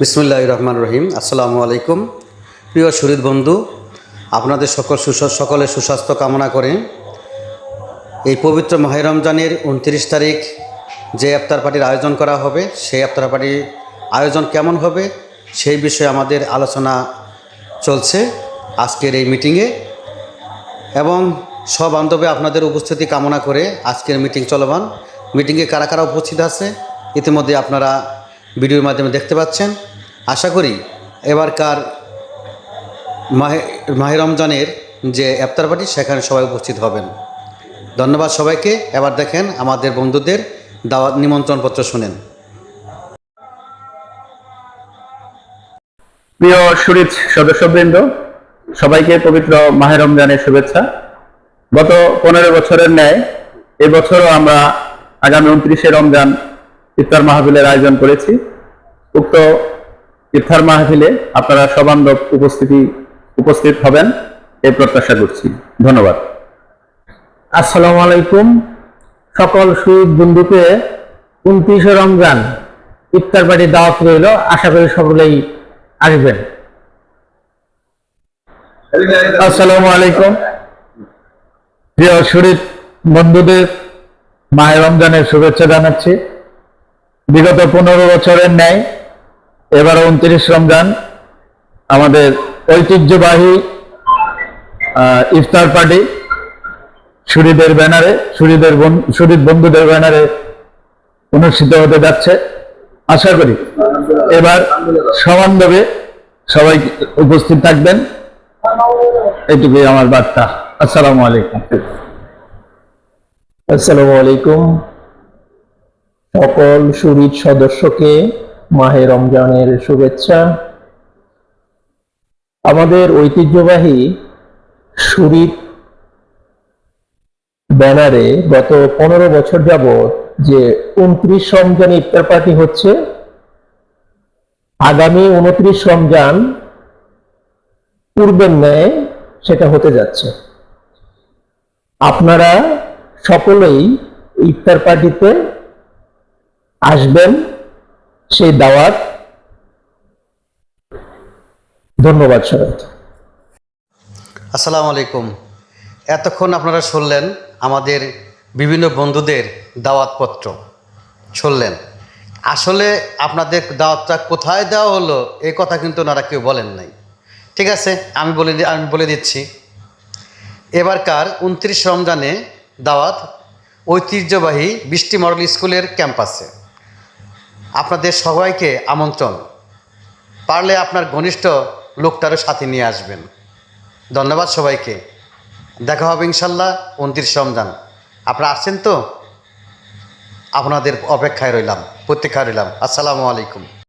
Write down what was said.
বিসমুল্লাহ রহমান রহিম। আসসালামু আলাইকুম। প্রিয় শরীর বন্ধু, আপনাদের সকল সকলের সুস্বাস্থ্য কামনা করে এই পবিত্র মাহে রমজানের উনত্রিশ তারিখ যে ইফতার পার্টির আয়োজন করা হবে, সেই ইফতার পার্টির আয়োজন কেমন হবে সেই বিষয়ে আমাদের আলোচনা চলছে আজকের এই মিটিংয়ে এবং সব বান্ধবে আপনাদের উপস্থিতি কামনা করে আজকের মিটিং চলমান। মিটিংয়ে কারা কারা উপস্থিত আছে, ইতিমধ্যে আপনারা ভিডিওর মাধ্যমে দেখতে পাচ্ছেন। আশা করি এবারকার মাহে মাহে রমজানের যে ইফতার পার্টি, সেখানে সবাই উপস্থিত হবেন। ধন্যবাদ সবাইকে। এবার দেখেন আমাদের বন্ধুদের দাওয়াত নিমন্ত্রণপত্র শুনেন। প্রিয় শরীর সদস্যবৃন্দ, সবাইকে পবিত্র মাহে রমজানের শুভেচ্ছা। গত পনেরো বছরের ন্যায়, এবছরও আমরা আগামী উনত্রিশে রমজান ইফতার মাহফিলের আয়োজন করেছি। উক্ত ইফতার মাহফিলে আপনারা সবান্ধব উপস্থিতি উপস্থিত হবেন। এই প্রত্যাশা করছি। ধন্যবাদ। আসসালামু আলাইকুম। সকল শহীদ বন্ধুকে উনত্রিশে রমজান ইফতার পার্টি দাওয়াত রইল। আশা করি সকলেই আসবেন। আসসালামু আলাইকুম। প্রিয় শরীর বন্ধুদের মাহে রমজানের শুভেচ্ছা জানাচ্ছি। বিগত পনেরো বছরের ন্যায় এবার উনত্রিশ রমজান, আমাদের ঐতিহ্যবাহী ইফতার পার্টি সুরিদের ব্যানারে সুরিদের সুরিদ বন্ধুদের ব্যানারে অনুষ্ঠিত হতে যাচ্ছে। আশা করি এবার সমানভাবে সবাই উপস্থিত থাকবেন। এটুকুই আমার বার্তা। আসসালামু আলাইকুম। আসসালামু আলাইকুম। সকল শরীর সদস্যকে মাহে রমজানের শুভেচ্ছা। আমাদের ঐতিহ্যবাহী শরীর ব্যানারে গত পনেরো বছর যাবৎ যে উনত্রিশ রমজান ইফতার পার্টি হচ্ছে, আগামী উনত্রিশ রমজান পূর্বের ন্যায় সেটা হতে যাচ্ছে। আপনারা সকলেই ইফতার পার্টিতে আসবেন। সেই দাওয়াত। ধন্যবাদ আসসালামু আলাইকুম। এতক্ষণ আপনারা শুনলেন আমাদের বিভিন্ন বন্ধুদের দাওয়াতপত্র। শুনলেন। আসলে আপনাদের দাওয়াতটা কোথায় দেওয়া হলো এই কথা কিন্তু ওনারা কেউ বলেন নাই। ঠিক আছে, আমি বলে আমি বলে দিচ্ছি। এবারকার উনত্রিশ রমজানে দাওয়াত ঐতিহ্যবাহী বৃষ্টি মডেল স্কুলের ক্যাম্পাসে। আপনাদের সবাইকে আমন্ত্রণ। পারলে আপনার ঘনিষ্ঠ লোকটারও সাথে নিয়ে আসবেন। ধন্যবাদ সবাইকে। দেখা হবে ইনশাল্লাহ উনত্রিশ রমজান। আপনারা আসছেন তো? আপনাদের অপেক্ষায় রইলাম, প্রতীক্ষায় রইলাম। আসসালামু আলাইকুম।